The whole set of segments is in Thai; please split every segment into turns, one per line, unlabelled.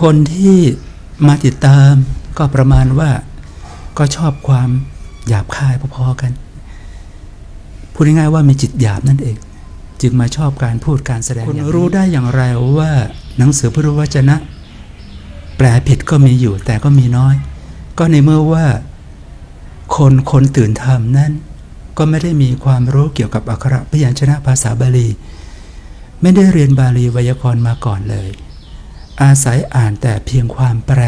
คนที่มาติดตามก็ประมาณว่าก็ชอบความหยาบคายพอๆกัน พูดง่ายๆว่ามีจิตหยาบนั่นเอง จึงมาชอบการพูดการแสดงคุณรู้ได้อย่างไรว่าหนังสือพุทธวจนะ แปลผิดก็มีอยู่แต่ก็มีน้อย ก็ในเมื่อว่า คนคนตื่นธรรมนั้นก็ไม่ได้มีความรู้เกี่ยวกับอักขระพยัญชนะภาษาบาลี ไม่ได้เรียนบาลีไวยากรณ์มาก่อนเลย อาศัยอ่านแต่เพียงความแปล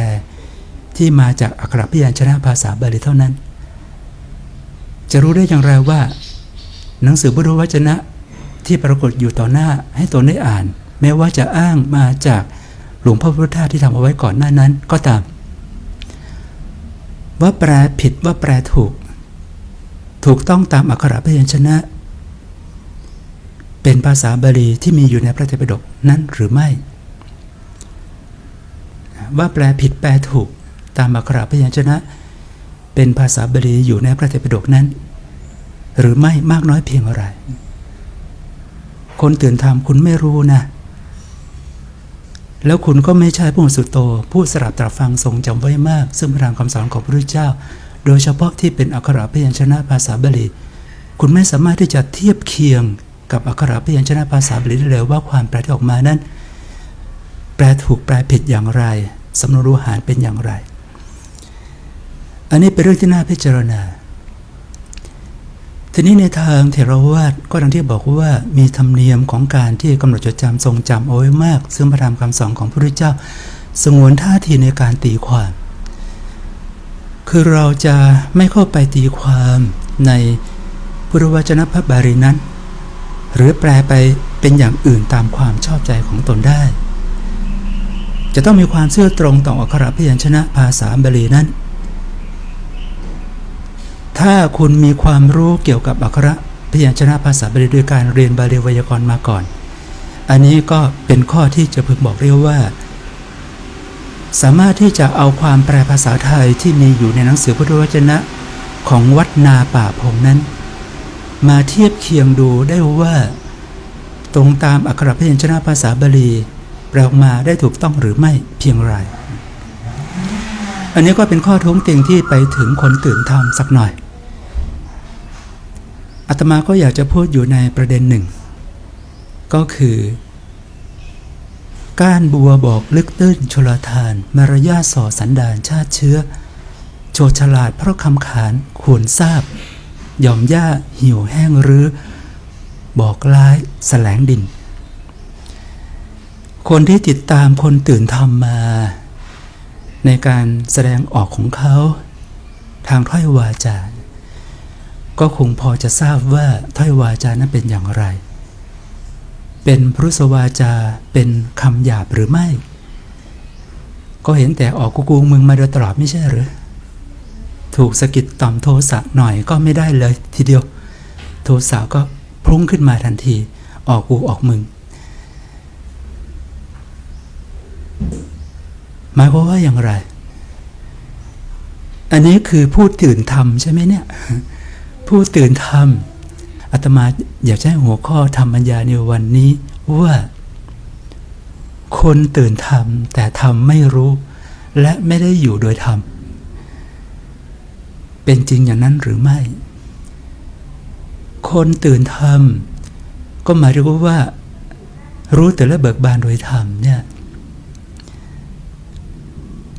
ที่มาจากอักขรพยัญชนะภาษาบาลีเท่านั้น จะรู้ได้อย่างไรว่า หนังสือพุทธวจนะที่ปรากฏอยู่ต่อหน้าให้ตนได้อ่าน แม้ว่าจะอ้างมาจากหลวงพ่อพุทธทาสที่ทำเอาไว้ก่อนหน้านั้นก็ตาม ว่าแปลผิดว่าแปลถูก ถูกต้องตามอักขระพยัญชนะ เป็นภาษาบาลีที่มีอยู่ในพระไตรปิฎกนั้นหรือไม่ ว่าแปลผิดแปลถูกตามอักขระพยัญชนะ เป็นภาษาบาลีอยู่ในพระไตรปิฎกนั้น หรือไม่มากน้อยเพียงอะไร คนตื่นธรรมคุณไม่รู้นะ แล้วคุณก็ไม่ใช่ผู้สุดโต ผู้สลับตรับฟังทรงจำไว้มาก ซึ่งพระธรรมคำสอนของพระพุทธเจ้า โดยเฉพาะที่เป็นอักขระพยัญชนะภาษาบาลีคุณไม่สามารถที่จะเทียบเคียงกับอักขระพยัญชนะภาษาบาลีได้เลยว่าความแปลที่ออกมานั้น แปลถูกแปลผิดอย่างไร สำนวนรูหารเป็นอย่างไร อันนี้เป็นเรื่องที่น่าพิจารณา ทีนี้ในทางเทรวาสก็ดังที่บอกว่ามีธรรมเนียมของการที่กำหนดจดจำทรงจำเอาไว้มาก ซึ่งพระธรรมคำสอนของพระพุทธเจ้า สงวนท่าทีในการตีความ คือเราจะไม่เข้าไปตีความในพุทธวจนะพระบาลีนั้น หรือแปลไปเป็นอย่างอื่นตามความชอบใจของตนได้ จะต้องมีความเชื่อตรงต่ออักขระพยัญชนะภาษาบาลีนั้น ถ้าคุณมีความรู้เกี่ยวกับอักขระพยัญชนะภาษาบาลีโดยการเรียนบาลีไวยากรณ์มาก่อน อันนี้ก็เป็นข้อที่จะพึงบอกเรียกว่า สามารถที่จะเอาความแปลภาษาไทยที่มีอยู่ในหนังสือพุทธวจนะของวัดนาป่าพงนั้น มาเทียบเคียงดูได้ว่า ตรงตามอักขระพยัญชนะภาษาบาลี แปลออกมาได้ถูกต้องหรือไม่เพียงไร อันนี้ก็เป็นข้อท้วงติงที่ไปถึงคนตื่นธรรมสักหน่อยอาตมาก็อยากจะพูดอยู่ในประเด็นหนึ่ง ก็คือก้านบัวบอกลึกตื้นชลทาน มารยาส่อสันดานชาติเชื้อโจดฉลาดเพราะคำขานขวนทราบยอมย่าหิวแห้งหรือบอกร้ายแสลงดิน คนที่ติดตามคนตื่นธรรมมา ในการแสดงออกของเขา ทางถ้อยวาจา ก็คงพอจะทราบว่าถ้อยวาจานั้นเป็นอย่างไร เป็นพรุสวาจาเป็นคำหยาบหรือไม่ ก็เห็นแต่ออกกุกูมึงมาโดยตลอดไม่ใช่หรือถูกสะกิดต่อมโทสะหน่อยก็ไม่ได้เลยทีเดียว โทสะก็พุ่งขึ้นมาทันที ออกกูออกมึง หมายความว่าอย่างไร อันนี้คือผู้ตื่นธรรมใช่ไหมเนี่ย ผู้ตื่นธรรมอาตมาอยากให้หัวข้อธรรมบรรยาในวันนี้ว่า คนตื่นธรรมแต่ธรรมไม่รู้ และไม่ได้อยู่โดยธรรมเป็นจริงอย่างนั้นหรือไม่ คนตื่นธรรมก็หมายถึงว่า รู้แต่ละเบิกบานโดยธรรมเนี่ย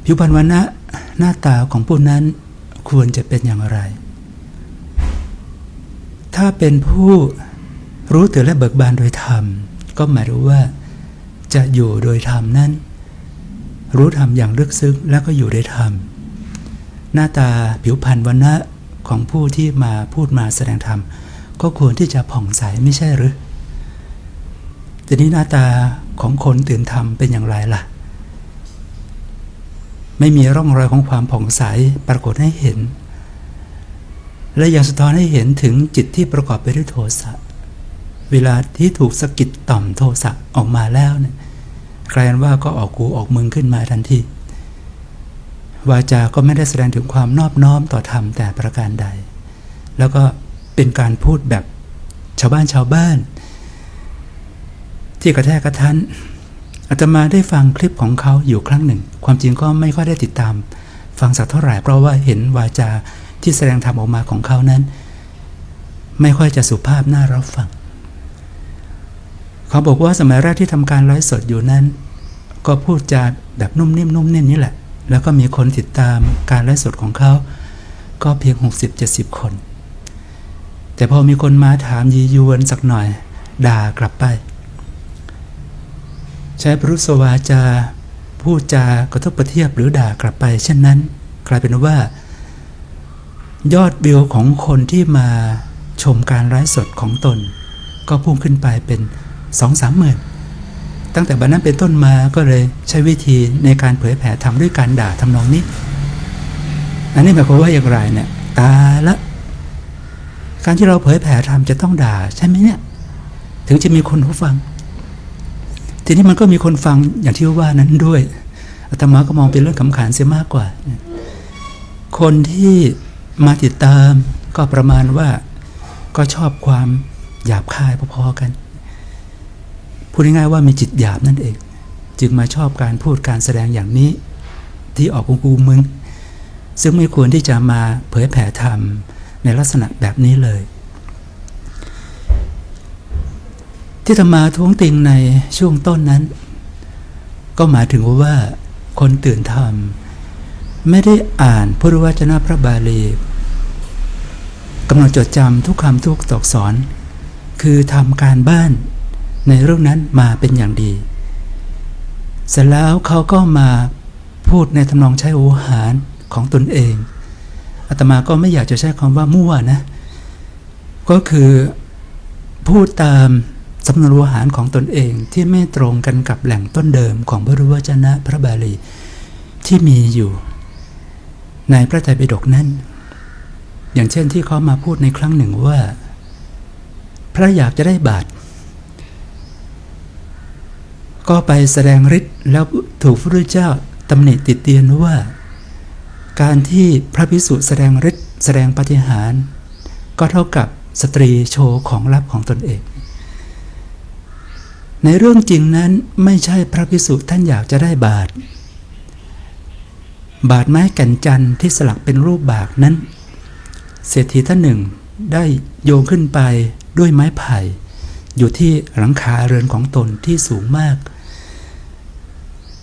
ผิวพรรณวันนะหน้าตาของผู้นั้นควรจะเป็นอย่างไร ถ้าเป็นผู้รู้ตื่นและเบิกบานโดยธรรม ก็หมายรู้ว่าจะอยู่โดยธรรมนั้น รู้ธรรมอย่างลึกซึ้งแล้วก็อยู่โดยธรรม หน้าตาผิวพรรณวันนะของผู้ที่มาพูดมาแสดงธรรม ก็ควรที่จะผ่องใสไม่ใช่หรือทีนี้หน้าตาของคนตื่นธรรมเป็นอย่างไรล่ะ ไม่มีร่องรอยของความผ่องใสปรากฏให้เห็น และยังสะท้อนให้เห็นถึงจิตที่ประกอบไปด้วยโทสะเวลาที่ถูกสะกิดต่อมโทสะออกมาแล้วเนี่ยกลายเป็นว่าก็ออกกูออกมึงขึ้นมาทันทีวาจาก็ไม่ได้แสดงถึงความนอบน้อมต่อธรรมแต่ประการใด แล้วก็เป็นการพูดแบบชาวบ้านชาวบ้าน ที่กระแทกกระทัน อาตมาได้ฟังคลิปของเขาอยู่ครั้งหนึ่ง ความจริงก็ไม่ค่อยได้ติดตาม ฟังสักเท่าไหร่เพราะว่าเห็นวาจาที่แสดงธรรมออกมาของเขานั้น ไม่ค่อยจะสุภาพน่ารับฟัง เขาบอกว่าสมัยแรกที่ทำการไลฟ์สดอยู่นั้น ก็พูดจาแบบนุ่มนิ่มนุ่มนิ่มนี่แหละ แล้วก็มีคนติดตามการไลฟ์สดของเขา ก็เพียง 60-70 คน แต่พอมีคนมาถามยียวนสักหน่อย ด่ากลับไป ใช้พรุษวาจาพูดจากระทบประเทียบหรือด่ากลับไป เช่นนั้น กลายเป็นว่า ยอดวิวของคนที่มาชมการไลฟ์สดของตน ก็พุ่งขึ้นไปเป็นสองสามหมื่นตั้งแต่บัดนั้นเป็นต้นมาก็เลยใช้วิธีในการเผยแผ่ทำด้วยการด่าทำนองนี้ อันนี้หมายความว่าอย่างไรเนี่ยตาละ การที่เราเผยแผ่ทำจะต้องด่าใช่ไหมเนี่ย ถึงจะมีคนผู้ฟัง ทีนี้มันก็มีคนฟังอย่างที่ว่านั้นด้วยอาตมาก็มองเป็นเรื่องขำขันเสียมากกว่า คนที่มาติดตามก็ประมาณว่าก็ชอบความหยาบคายพอๆกัน พูดง่ายๆว่ามีจิตหยาบนั่นเอง จึงมาชอบการพูดการแสดงอย่างนี้ ที่ออกกูกูมึง ซึ่งไม่ควรที่จะมาเผยแผ่ธรรมในลักษณะแบบนี้เลย ที่ธรรมาท้วงติงในช่วงต้นนั้น ก็หมายถึงว่าคนตื่นธรรม ไม่ได้อ่านพุทธวจนะพระบาลีกำหนดจดจำทุกคำทุกตอกสอน คือทำการบ้านในเรื่องนั้นมาเป็นอย่างดี เสร็จแล้วเขาก็มาพูดในทำนองใช้โอหารของตนเองอาตมาก็ไม่อยากจะใช้คำว่ามั่วนะ ก็คือพูดตาม สำนวนโอหารของตนเองที่ไม่ตรงกันกับแหล่งต้นเดิมของพระวจนะพระบาลีที่มีอยู่ ในพระไตรปิฎกนั้น อย่างเช่นที่เขามาพูดในครั้งหนึ่งว่า พระอยากจะได้บาตรก็ไปแสดงฤทธิ์แล้วถูกพระพุทธเจ้าตำหนิติดเตียนว่า การที่พระพิสุแสดงฤทธิ์แสดงปฏิหาร ก็เท่ากับสตรีโชว์ของลับของตนเอง ในเรื่องจริงนั้นไม่ใช่พระพิสุท่านอยากจะได้บาตรบาทไม้แก่นจันทร์ที่สลักเป็นรูปบากนั้น เศรษฐีท่านหนึ่งได้โยงขึ้นไปด้วยไม้ไผ่ อยู่ที่หลังคาเรือนของตนที่สูงมาก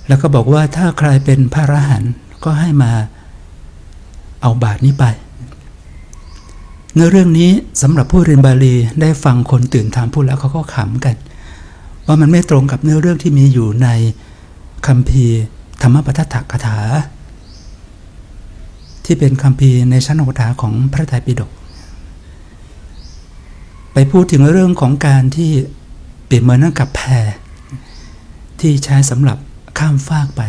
แล้วก็บอกว่าถ้าใครเป็นพระอรหันต์ก็ให้มาเอาบาทนี้ไปเนื้อเรื่องนี้สำหรับผู้เรียนบาลีได้ฟังคนตื่นทำพูดแล้วเขาก็ขำกัน ว่ามันไม่ตรงกับเนื้อเรื่องที่มีอยู่ในคัมภีร์ธรรมปทัตถกถา ที่เป็นคัมภีร์ในชั้นโอถาของพระไตรปิฎกไปพูดถึงเรื่องของการที่เปรียบเหมือนกับแพที่ใช้สำหรับข้ามฟากไป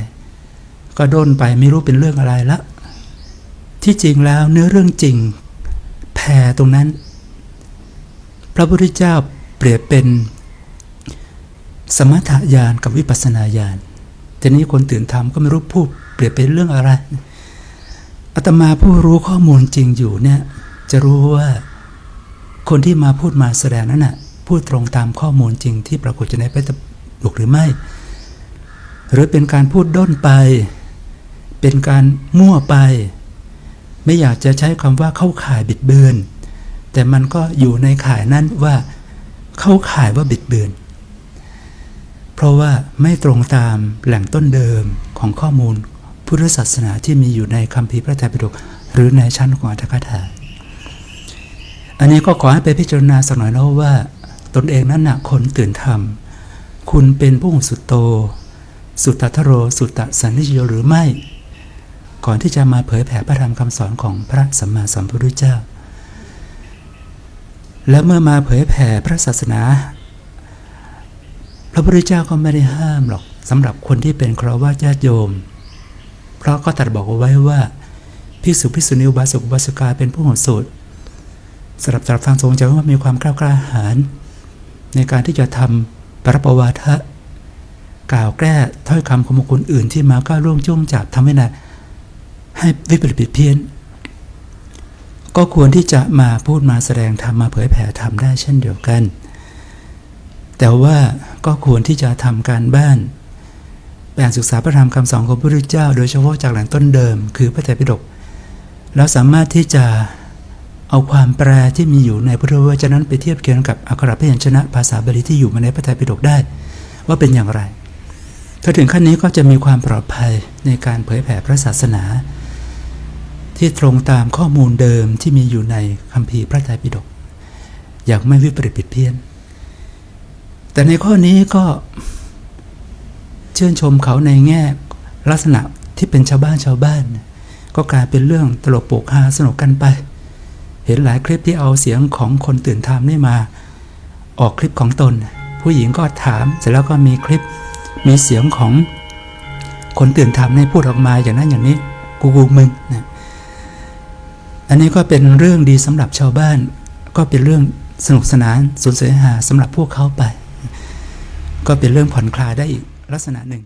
ก็ด้นไปไม่รู้เป็นเรื่องอะไรละ ที่จริงแล้วเนื้อเรื่องจริงแพตรงนั้น พระพุทธเจ้าเปรียบเป็น สมถญาณกับวิปัสนาญาณทีนี้คนตื่นทำก็ไม่รู้พูดเปรียบเป็นเรื่องอะไรอาตมาผู้รู้ข้อมูลจริงอยู่เนี่ย จะรู้ว่าคนที่มาพูดมาแสดงนั้นน่ะพูดตรงตามข้อมูลจริงที่ปรากฏในพระไตรปิฎกหรือไม่ หรือเป็นการพูดด้นไป เป็นการมั่วไป ไม่อยากจะใช้คำว่าเข้าข่ายบิดเบือน แต่มันก็อยู่ในข่ายนั้นว่าเข้าข่ายว่าบิดเบือน ราะว่าไม่ตรงตามแหล่งต้นเดิมของข้อมูลพุทธศาสนาที่มีอยู่ในคัมภีร์พระไตรปิฎกหรือในชั้นของอัตถกถาอันนี้ก็ขอให้ไปพิจารณาสักหน่อยนะว่า ตนเองนั้นนะคนตื่นธรรม คุณเป็นผู้สุดโต สุตตทโร สุตตสันนิโยหรือไม่ ก่อนที่จะมาเผยแผ่พระธรรมคำสอนของพระสัมมาสัมพุทธเจ้า และเมื่อมาเผยแผ่พระศาสนา พระพุทธเจ้าก็ไม่ได้ห้ามหรอกสำหรับคนที่เป็นคราวาญาติโยม เพราะก็ตรัสบอกเอาไว้ว่าภิกษุภิกษุณีอุบาสุบาสิกาเป็นผู้หดสูตรสำหรับสำหรับทางสงฆ์จะว่ามีความกล้ากล้าหาญในการที่จะทำปรปวาทะกล่าวแก้ถ้อยคำของบุคคลอื่นที่มาก้าวล่วงจ้วงจับทำให้นะให้วิปริตเพี้ยน ก็ควรที่จะมาพูดมาแสดงธรรมมาเผยแผ่ธรรมได้เช่นเดียวกัน แต่ว่า ก็ควรที่จะทำการบ้านไปอ่านศึกษาพระธรรมคำสอนของพระพุทธเจ้า โดยเฉพาะจากแหล่งต้นเดิม คือพระไตรปิฎกแล้วสามารถที่จะเอาความแปลที่มีอยู่ในพุทธวจนะนั้นไปเทียบเคียงกับอักขระพยัญชนะภาษาบาลีที่อยู่มาในพระไตรปิฎกได้ ว่าเป็นอย่างไร ถ้าถึงขั้นนี้ก็จะมีความปลอดภัยในการเผยแผ่พระศาสนา ที่ตรงตามข้อมูลเดิมที่มีอยู่ในคัมภีร์พระไตรปิฎกอย่างไม่วิปริตผิดเพี้ยน แต่ในข้อนี้ก็เชื่นชมเขาในแง่ลักษณะที่เป็นชาวบ้านชาวบ้าน ก็กลายเป็นเรื่องตลกโปกฮาสนุกกันไป เห็นหลายคลิปที่เอาเสียงของคนตื่นทามนี่มา ออกคลิปของตน ผู้หญิงก็ถามเสร็จแล้วก็มีคลิปมีเสียงของคนตื่นทามในพูดออกมาอย่างนั้นอย่างนี้กูกูมึงนะอันนี้ก็เป็นเรื่องดีสำหรับชาวบ้าน ก็เป็นเรื่องสนุกสนานสุนเสยหาสำหรับพวกเขาไป ก็เป็นเรื่องผ่อนคลายได้อีกลักษณะหนึ่ง